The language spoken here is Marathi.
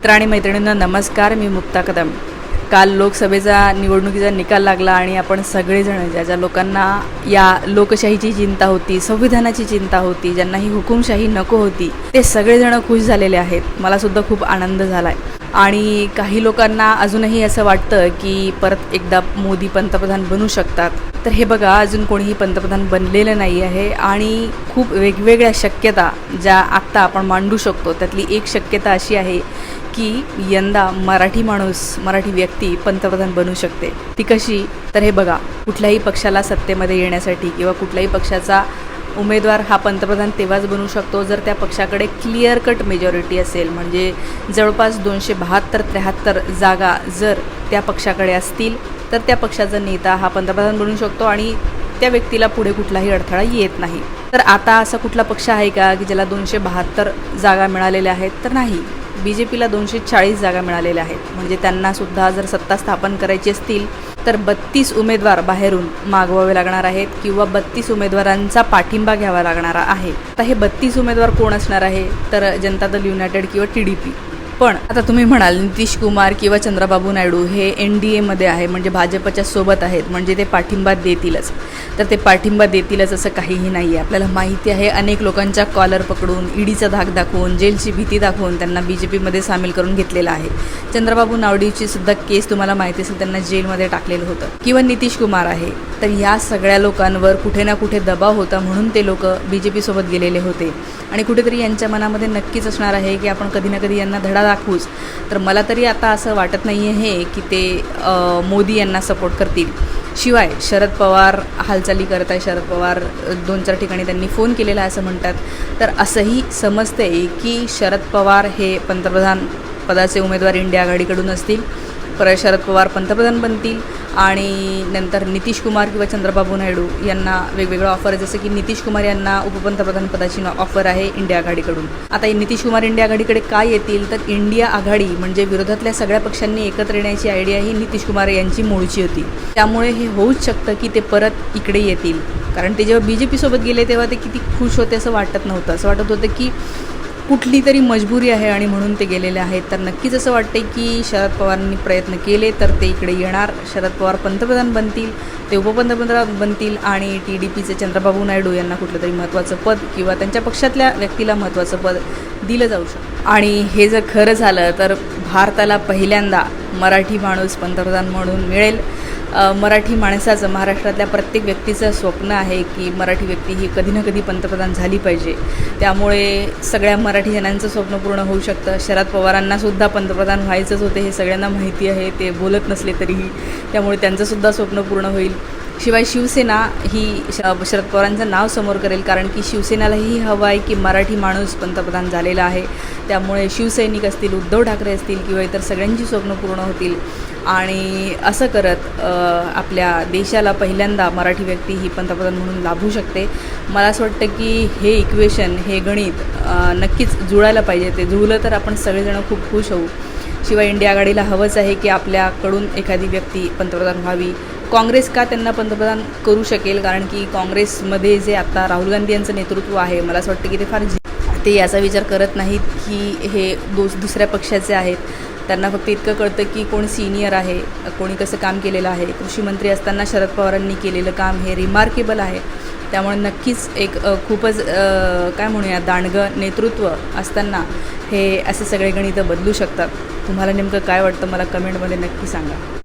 मित्र आणि मैत्रिणींना नमस्कार. मी मुक्ता कदम. काल लोकसभेचा निवडणुकीचा निकाल लागला आणि आपण सगळेजण ज्या ज्या लोकांना या लोकशाहीची चिंता होती संविधानाची चिंता होती ज्यांना ही हुकुमशाही नको होती ते सगळेजण खुश झालेले आहेत. मला सुद्धा खूप आनंद झाला आहे आणि काही लोकांना अजूनही असं वाटतं की परत एकदा मोदी पंतप्रधान बनू शकतात. तर हे बघा अजून कोणीही पंतप्रधान बनलेलं नाही आहे आणि खूप वेगवेगळ्या शक्यता ज्या आत्ता आपण मांडू शकतो त्यातली एक शक्यता अशी आहे की यंदा मराठी माणूस मराठी व्यक्ती पंतप्रधान बनू शकते. ती कशी? तर हे बघा कुठल्याही पक्षाला सत्तेमध्ये येण्यासाठी किंवा कुठल्याही पक्षाचा उमेदवार हा पंतप्रधान तेव्हाच बनू शकतो जर त्या पक्षाकडे क्लिअर कट मेजॉरिटी असेल. म्हणजे जवळपास दोनशे बहात्तर त्र्याहत्तर जागा जर त्या पक्षाकडे असतील तर त्या पक्षाचा नेता हा पंतप्रधान बनू शकतो आणि त्या व्यक्तीला पुढे कुठलाही अडथळा येत नाही. तर आता असा कुठला पक्ष आहे का की ज्याला दोनशे बहात्तर जागा मिळालेल्या आहेत? तर नाही. बी जे पीला दोनशे चाळीस जागा मिळालेल्या आहेत. म्हणजे त्यांनासुद्धा जर सत्ता स्थापन करायची असतील तर बत्तीस उमेदवार बाहेरून मागवावे लागणार आहेत किंवा बत्तीस उमेदवारांचा पाठिंबा घ्यावा लागणारा आहे. आता हे बत्तीस उमेदवार कोण असणार आहे? तर जनता दल युनायटेड किंवा टी डी पी. पण आता तुम्ही म्हणाल नितीश कुमार किंवा चंद्रबाबू नायडू हे एन डी एमध्ये आहे म्हणजे भाजपच्या सोबत आहेत म्हणजे ते पाठिंबा देतीलच. तर ते पाठिंबा देतीलच असं काहीही नाही आहे आपल्याला माहिती आहे अनेक लोकांच्या कॉलर पकडून ईडीचा धाक दाखवून जेलची भीती दाखवून त्यांना बी जे पीमध्ये सामील करून घेतलेलं आहे. चंद्रबाबू नायडूची सुद्धा केस तुम्हाला माहिती असेल त्यांना जेलमध्ये टाकलेलं होतं. किंवा नितीश कुमार आहे तर या सगळ्या लोकांवर कुठे ना कुठे दबाव होता म्हणून ते लोक बी जे पीसोबत गेलेले होते. आणि कुठेतरी यांच्या मनामध्ये नक्कीच असणार आहे की आपण कधी ना कधी यांना धडा दाखवूच तर मला तरी आता असं वाटत नाही आहे की ते मोदी यांना सपोर्ट करतील. शिवाय शरद पवार हालचाली करत आहे. शरद पवार दोन चार ठिकाणी त्यांनी फोन केलेला आहे असं म्हणतात. तर असंही समजते की शरद पवार हे पंतप्रधान पदाचे उमेदवार इंडिया आघाडीकडून असतील. परत शरद पवार पंतप्रधान बनतील आणि नंतर नितीश कुमार किंवा चंद्रबाबू नायडू यांना वेगवेगळा ऑफर जसं की नितीश कुमार यांना उपपंतप्रधान पदाची ऑफर आहे इंडिया आघाडीकडून. आता नितीश कुमार इंडिया आघाडीकडे काय येतील? तर इंडिया आघाडी म्हणजे विरोधातल्या सगळ्या पक्षांनी एकत्र येण्याची आयडिया ही नितीश कुमार यांची मूळची होती. त्यामुळे हे होऊच शकतं की ते परत इकडे येतील. कारण ते जेव्हा बी जे पीसोबत गेले तेव्हा ते किती खुश होते असं वाटत नव्हतं. असं वाटत होतं की कुठली तरी मजबुरी आहे आणि म्हणून ते गेलेले आहेत. तर नक्कीच असं वाटते की शरद पवारांनी प्रयत्न केले तर ते इकडे येणार. शरद पवार पंतप्रधान बनतील ते उपपंतप्रधान बनतील आणि टी डी पीचे चंद्रबाबू नायडू यांना कुठलं तरी महत्त्वाचं पद किंवा त्यांच्या पक्षातल्या व्यक्तीला महत्त्वाचं पद दिलं जाऊ शकतं. आणि हे जर खरं झालं तर भारताला पहिल्यांदा मराठी माणूस पंतप्रधान म्हणून मिळेल. मराठी माणसाचं महाराष्ट्रातल्या प्रत्येक व्यक्तीचं स्वप्न आहे की मराठी व्यक्ती ही कधी ना कधी पंतप्रधान झाली पाहिजे. त्यामुळे सगळ्या मराठी जणांचं स्वप्न पूर्ण होऊ शकतं. शरद पवारांनासुद्धा पंतप्रधान व्हायचंच होते हे सगळ्यांना माहिती आहे. ते बोलत नसले तरीही त्यामुळे त्यांचंसुद्धा स्वप्न पूर्ण होईल. शिवाय शिवसेना ही श शरद पवारांचं नाव समोर करेल कारण की शिवसेनालाही हवं आहे की मराठी माणूस पंतप्रधान झालेला आहे. त्यामुळे शिवसैनिक असतील उद्धव ठाकरे असतील किंवा इतर सगळ्यांची स्वप्न पूर्ण होतील. आणि असं करत आपल्या देशाला पहिल्यांदा मराठी व्यक्ती ही पंतप्रधान म्हणून लाभू शकते. मला असं वाटतं की हे इक्वेशन हे गणित नक्कीच जुळायला पाहिजे. ते जुळलं तर आपण सगळेजण खूप खुश होऊ. शिवाय इंडिया आघाडीला हवंच आहे की आपल्याकडून एखादी व्यक्ती पंतप्रधान व्हावी. काँग्रेस का त्यांना पंतप्रधान करू शकेल? कारण की काँग्रेसमध्ये जे आता राहुल गांधी यांचं नेतृत्व आहे मला असं वाटतं की ते फार जी- ते याचा विचार करत नाहीत की हे दो दुसऱ्या पक्षाचे आहेत. त्यांना फक्त इतकं कळतं की कोण सिनियर आहे कोणी कसं काम केलेलं आहे. कृषी मंत्री असताना शरद पवारांनी केलेलं काम हे रिमार्केबल आहे. त्यामुळे नक्कीच एक खूपच काय म्हणूया दांडगं नेतृत्व असताना हे असे सगळे गणितं बदलू शकतात. तुम्हाला नेमकं काय वाटतं? मला कमेंटमध्ये नक्की सांगा.